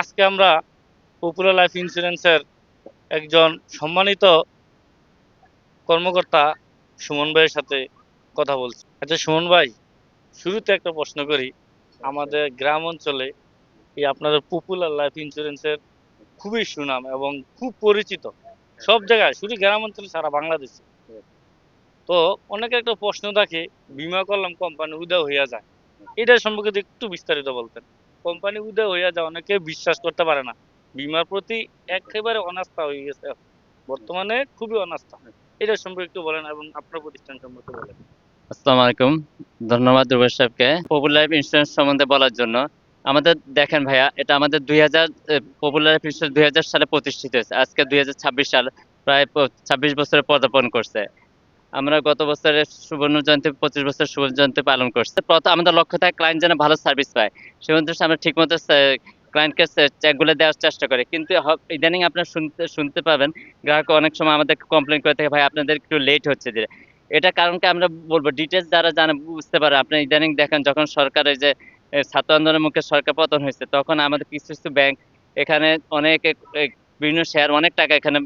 আজকে আমরা popular life ইন্স্যুরেন্সের একজন সম্মানিত কর্মকর্তা সুমন ভাইয়ের সাথে কথা বলছি। আচ্ছা সুমন ভাই, শুরুতে একটা প্রশ্ন করি। আমাদের গ্রাম অঞ্চলে এই আপনাদের পপুলার লাইফ ইন্স্যুরেন্সের খুবই সুনাম এবং খুব পরিচিত সব জায়গায়, শুধু গ্রাম অঞ্চলে, সারা বাংলাদেশে। তো অনেকের একটা প্রশ্ন থাকে বিমা করলাম কোম্পানি উদয় হইয়া যায়। এটা সম্পর্কে একটু বিস্তারিত বলতেন। কোম্পানি উদয় হইয়া যায়, অনেকে বিশ্বাস করতে পারে না। বিমার প্রতি একেবারে অনাস্থা হয়ে গেছে বর্তমানে খুবই অনাস্থা। এটা সম্পর্কে একটু বলেন এবং আপনার প্রতিষ্ঠান সম্পর্কে বলেন। আসসালামু আলাইকুম। ধন্যবাদ দুর্গা সাহেবকে। পপুলার লাইফ ইন্স্যুরেন্স সম্বন্ধে বলার জন্য আমাদের দেখেন ভাইয়া, এটা আমাদের দুই হাজার পপুলার লাইফ ইন্স্যুরেন্স দুই হাজার সালে প্রতিষ্ঠিত হয়েছে। আজকে দুই হাজার ছাব্বিশ সাল, প্রায় ছাব্বিশ বছরে পদার্পণ করছে। আমরা গত বছরের সুবর্ণ জয়ন্তী, পঁচিশ বছর সুবর্ণ জয়ন্তী পালন করছে। প্রথম আমাদের লক্ষ্য থাকে ক্লায়েন্ট যেন ভালো সার্ভিস পায়। সেই উদ্দেশ্যে আমরা ঠিকমতো ক্লায়েন্টকে চেকগুলো দেওয়ার চেষ্টা করি। কিন্তু ইদানিং আপনার শুনতে শুনতে পাবেন, গ্রাহক অনেক সময় আমাদের কমপ্লেন করে থাকে, ভাই, আপনাদের একটু লেট হচ্ছে যে এটা কারণকে আমরা বলব ডিটেলস যারা জানে, বুঝতে পারে। আপনি ইদানিং দেখেন, যখন সরকারের যে ছাত্র আন্দোলনের মুখে সরকার পতন হয়েছে, তখন আমাদের কিছু কিছু ব্যাংক এখানে অনেক বিভিন্ন শেয়ার অনেক টাকা এখানে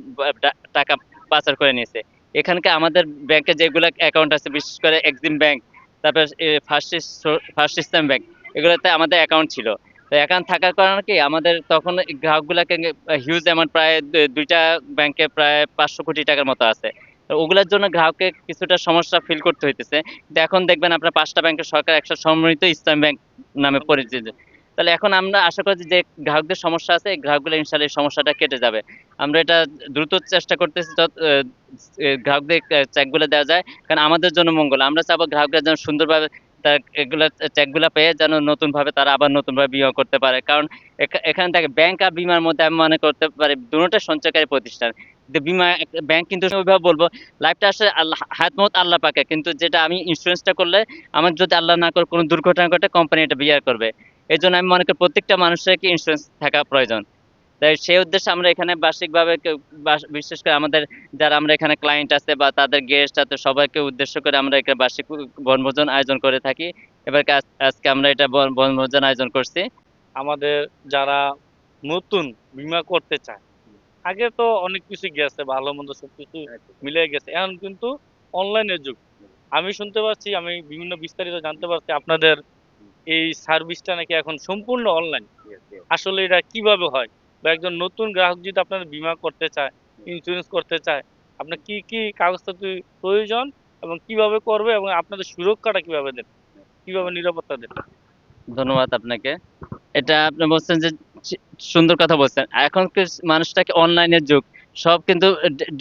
টাকা পাচার করে নিয়েছে। এখানকে আমাদের ব্যাংকে যেগুলো অ্যাকাউন্ট আছে, বিশেষ করে এক্সিম ব্যাংক তারপর ফার্স্ট ফার্স্ট ইসলাম ব্যাংক এগুলোতে আমাদের অ্যাকাউন্ট ছিল। তো অ্যাকাউন্ট থাকার কারণে কি, আমাদের তখন গ্রাহকগুলোকে হিউজ অ্যামাউন্ট প্রায় দুইটা ব্যাংকে প্রায় পাঁচশো কোটি টাকার মতো আছে। ওগুলোর জন্য গ্রাহককে কিছুটা সমস্যা ফিল করতে হইতেছে। এখন দেখবেন আপনার পাঁচটা ব্যাংকের সরকার একশো সম্মিলিত ইসলাম ব্যাংক নামে পরিচিত। তাহলে এখন আমরা আশা করছি যে গ্রাহকদের সমস্যা আছে, গ্রাহকগুলো ইনশাল্লাহ এই সমস্যাটা কেটে যাবে। আমরা এটা দ্রুত চেষ্টা করতেছি গ্রাহকদের চেকগুলো দেওয়া যায়। কারণ আমাদের জন্য মঙ্গল। আমরা চাবো গ্রাহকরা যেন সুন্দরভাবে তার এগুলো চেকগুলো পেয়ে যেন নতুনভাবে তারা আবার নতুনভাবে বিমা করতে পারে। কারণ এখানে থাকে ব্যাংক আর বিমার মধ্যে আমি মনে করতে পারি দুটোটা সঞ্চয়কারী প্রতিষ্ঠান। বিমা ব্যাংক কিন্তু ওইভাবে বলব লাইফটা আসলে আল্লাহ, হায়াত মত আল্লাহ পাকে। কিন্তু যেটা আমি ইন্স্যুরেন্সটা করলে, আমার যদি আল্লাহ না করে কোনো দুর্ঘটনা ঘটে কোম্পানি এটা বিয়ার করবে। এই জন্য আমি মনে করি প্রত্যেকটা মানুষের কি ইন্স্যুরেন্স থাকা প্রয়োজন। তাই সেই উদ্দেশ্যে আমরা এখানে বার্ষিকভাবে বিশেষ করে আমাদের যারা আমরা এখানে ক্লায়েন্ট আছে বা তাদের গেস্ট আছে সবাইকে উদ্দেশ্য করে আমরা এখানে বার্ষিক বনভোজন আয়োজন করে থাকি। এবার আজকে আমরা এটা বনভোজন আয়োজন করছি। আমাদের যারা নতুন বিমা করতে চায় আগে তো অনেক কিছু গেছে ভালো মন্দ সব কিছু মিলে গেছে। এখন কিন্তু অনলাইনের যুগ। আমি শুনতে পাচ্ছি আমি বিভিন্ন বিস্তারিত জানতে পারছি আপনাদের এই সার্ভিসটা নাকি এখন সম্পূর্ণ অনলাইন আসলে এটা কীভাবে হয়? বা একজন নতুন গ্রাহক যদি আপনার বিমা করতে চায় ইন্স্যুরেন্স করতে চায়, আপনার কি কি কাগজপত্র প্রয়োজন এবং কীভাবে করবে এবং আপনাদের সুরক্ষাটা কীভাবে দেন কীভাবে নিরাপত্তা দেন ধন্যবাদ আপনাকে। এটা আপনি বলছেন যে সুন্দর কথা বলছেন। এখন মানুষটাকে অনলাইনের যুগ। সব কিন্তু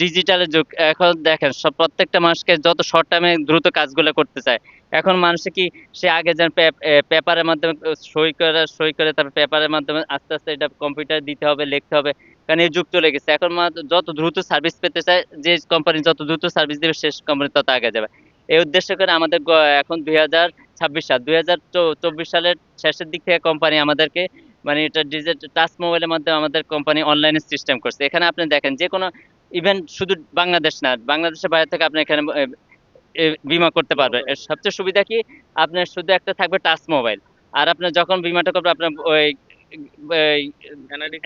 ডিজিটালের যুগ। এখন দেখেন, সব প্রত্যেকটা মানুষকে যত শর্ট টাইমে দ্রুত কাজগুলো করতে চায়, এখন মানুষে কি সে আগে যেন পেপারের মাধ্যমে সই করে সই করে তারপর পেপারের মাধ্যমে আস্তে আস্তে এটা কম্পিউটার দিতে হবে, লিখতে হবে, কারণ এই যুগ চলে গেছে। এখন যত দ্রুত সার্ভিস পেতে চায়, যে কোম্পানি যত দ্রুত সার্ভিস দেবে শেষ কোম্পানি তত আগে যাবে। এই উদ্দেশ্য করে আমাদের এখন দুই হাজার ছাব্বিশ সাল, দুই হাজার চব্বিশ সালের শেষের দিক থেকে কোম্পানি আমাদেরকে মানে এটা ডিজিটাল টাচ মোবাইলের মাধ্যমে আমাদের কোম্পানি অনলাইনে সিস্টেম করছে। এখানে আপনি দেখেন যে কোনো ইভেন শুধু বাংলাদেশ না বাংলাদেশের বাইরে থেকে আপনি এখানে বিমা করতে পারবে। সবচেয়ে সুবিধা কি? আপনার শুধু একটা থাকবে টাচ মোবাইল। আর আপনার যখন বিমাটা করবে আপনার ওই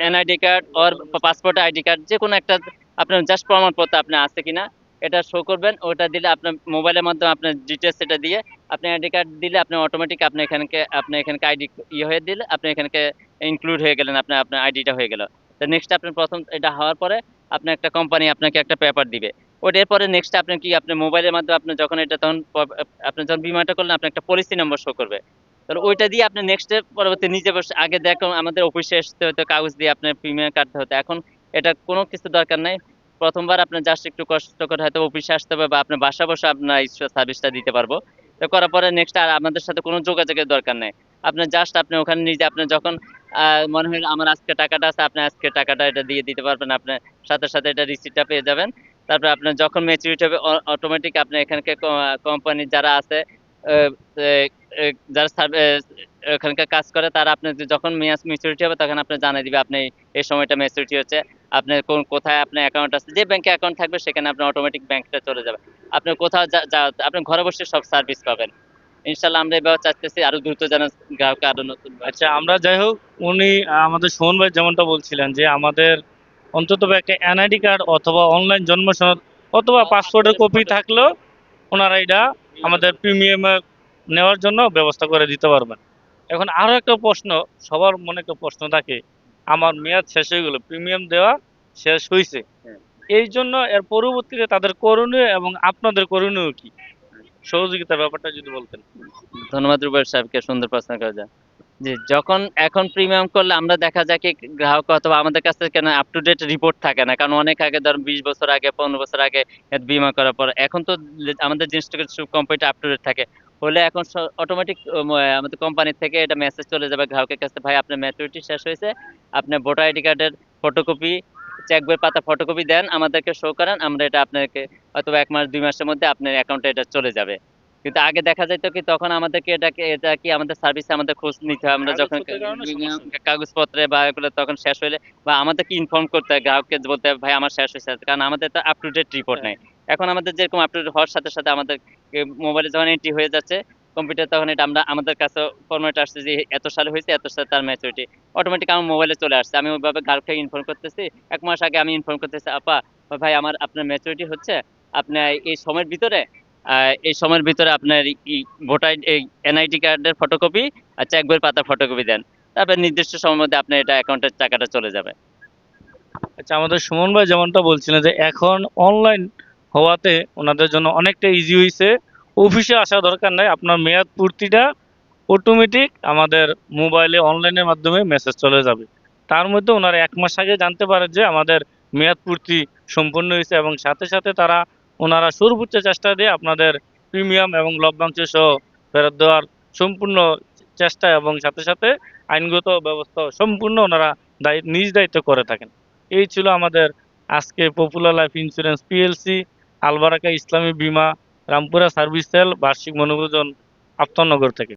এনআইডি কার্ড ওর পাসপোর্ট আইডি কার্ড যে কোনো একটা আপনার জাস্ট প্রমাণপত্র আপনার আছে কিনা এটা শো করবেন। ওটা দিলে আপনার মোবাইলের মাধ্যমে আপনার ডিটেলস এটা দিয়ে আপনি আইডি কার্ড দিলে আপনি অটোমেটিক আপনি এখানকে আপনি এখানকে আইডি ইয়ে হয়ে দিলে আপনি এখানকে ইনক্লুড হয়ে গেলেন, আপনার আপনার আইডিটা হয়ে গেল। তো নেক্সট আপনি প্রথম, এটা হওয়ার পরে আপনি একটা কোম্পানি আপনাকে একটা পেপার দিবে। ওটার পরে নেক্সট আপনি কি, আপনি মোবাইলের মাধ্যমে আপনি যখন এটা তখন আপনি যখন বিমাটা করলেন, আপনি একটা পলিসি নাম্বার শো করবে। তাহলে ওইটা দিয়ে আপনি নেক্সট পরবর্তী নিজে বসে, আগে দেখো আমাদের অফিসে আসতে হতো, কাগজ দিয়ে আপনার প্রিমিয়াম কাটতে হতো। এখন এটা কোনো কিছু দরকার নাই। প্রথমবার আপনার জাস্ট একটু কষ্ট করে হয়তো অফিসে আসতে হবে বা আপনার বাসা বসে আপনার সার্ভিসটা দিতে পারব। তো করার পরে নেক্সট আর আমাদের সাথে কোনো যোগাযোগের দরকার নেই। আপনার জাস্ট আপনি ওখানে নিজে আপনার যখন মনে হয় আমার আজকে টাকাটা আছে, আপনি আজকে টাকাটা এটা দিয়ে দিতে পারবেন আপনার সাথে সাথে এটা রিসিপ্টটা পেয়ে যাবেন। তারপর আপনার যখন ম্যাচুরিটি হবে অটোমেটিক আপনি এখানকে কোম্পানি যারা আছে যারা ওখানকার কাজ করে, তারা আপনি যখন মেয়াদ ম্যাচুরিটি হবে, তখন আপনি জানিয়ে দিবে আপনি এই সময়টা ম্যাচুরিটি হচ্ছে আপনার কোন, কোথায় আপনার অ্যাকাউন্ট আছে, যে ব্যাংকে অ্যাকাউন্ট থাকবে, সেখানে আপনার অটোমেটিক ব্যাংকটা চলে যাবে। আপনি কোথাও যা, যা- আপনি ঘরে বসে সব সার্ভিস পাবেন। ইনশাল্লাহ আমরা এবার চাচ্তেছি আরও দ্রুত যেন গ্রাহক আরও নতুন আচ্ছা আমরা যাই হোক উনি আমাদের সুমন ভাই যেমনটা বলছিলেন যে আমাদের অন্তত একটা এনআইডি কার্ড অথবা অনলাইন জন্ম সনদ অথবা পাসপোর্টের কপি থাকলেও ওনারা এটা আমাদের প্রিমিয়াম নেওয়ার জন্য ব্যবস্থা করে দিতে পারবেন। এখন আরও একটা প্রশ্ন সবার মনে একটা প্রশ্ন থাকে আমার মেয়াদ শেষ হয়ে গেল প্রিমিয়াম দেওয়া শেষ হয়েছে হ্যাঁ। এই জন্য এর পরবর্তীতে তাদের করণীয় এবং আপনাদের করণীয় কি? সহযোগিতার ব্যাপারটা যদি বলতেন। ধন্যবাদ রুবেল সাহেবকে সুন্দর প্রশ্ন করে যায় জি, যখন, এখন প্রিমিয়াম করলে আমরা দেখা যায় কি গ্রাহক অথবা আমাদের কাছে কেন আপ টু ডেট রিপোর্ট থাকে না। কারণ অনেক আগে ধরুন বিশ বছর আগে, পনেরো বছর আগে বিমা করার পর, এখন তো আমাদের জিনিসটাকে কম্পিউটার আপ টু ডেট থাকে। হলে এখন অটোমেটিক আমাদের কোম্পানি থেকে এটা মেসেজ চলে যাবে গ্রাহকের কাছে, ভাই, আপনার ম্যাচুরিটি শেষ হয়েছে। আপনার ভোটার আইডি কার্ডের ফটোকপি চেক বইয়ের পাতা ফটোকপি দেন আমাদেরকে শো করেন আমরা এটা আপনাকে অথবা এক মাস দুই মাসের মধ্যে আপনার অ্যাকাউন্টে এটা চলে যাবে। কিন্তু আগে দেখা যেত কি তখন আমাদেরকে এটাকে এটা কি আমাদের সার্ভিসে আমাদের খোঁজ নিতে হয় আমরা যখন কাগজপত্রে বা এগুলো তখন শেষ হলে বা আমাদেরকে ইনফর্ম করতে হয় গ্রাহককে বলতে হয় ভাই আমার শেষ হয়েছে কারণ আমাদের তো আপ টু ডেট রিপোর্ট নেই। এখন আমাদের যেরকম আপ টু ডেট হওয়ার সাথে সাথে আমাদের মোবাইলে যখন এন্ট্রি হয়ে যাচ্ছে কম্পিউটার তখন এটা আমরা আমাদের কাছে ফরম্যাট আসছে যে এত সালে হয়েছে, এত সালে তার ম্যাচুরিটি অটোমেটিক আমার মোবাইলে চলে আসছে। আমি ওইভাবে গ্রাহককে ইনফর্ম করতেছি। এক মাস আগে আমি ইনফর্ম করতেছি, আপা, ভাই, আমার, আপনার ম্যাচুরিটি হচ্ছে। আপনি এই সময়ের ভিতরে এই সময়ের ভিতরে আপনার ভোটার এনআইডি কার্ডের ফটোকপি আর চেক বইয়ের পাতার ফটোকপি দেন। তারপর নির্দিষ্ট সময়ের মধ্যে আপনার এটা অ্যাকাউন্টের টাকাটা চলে যাবে। আচ্ছা আমাদের সুমন ভাই যেমনটা বলছিলেন যে এখন অনলাইন হওয়াতে ওনাদের জন্য অনেকটা ইজি হয়েছে অফিসে আসা দরকার নাই। আপনার মেয়াদ পূর্তিটা অটোমেটিক আমাদের মোবাইলে অনলাইনের মাধ্যমে মেসেজ চলে যাবে। তার মধ্যে ওনারা এক মাস আগে জানতে পারে যে আমাদের মেয়াদ পূর্তি সম্পূর্ণ হয়েছে এবং সাথে সাথে তারা ওনারা সর্বোচ্চ চেষ্টা দিয়ে আপনাদের প্রিমিয়াম এবং লভ্যাংশ সহ ফেরত দেওয়ার সম্পূর্ণ চেষ্টা এবং সাথে সাথে আইনগত ব্যবস্থা সম্পূর্ণ ওনারা নিজ দায়িত্ব করে থাকেন। এই ছিল আমাদের আজকে popular life insurance PLC Albaraka Islami বীমা রামপুরা সার্ভিস সেল বার্ষিক মনোরঞ্জন আফতারনগর থেকে।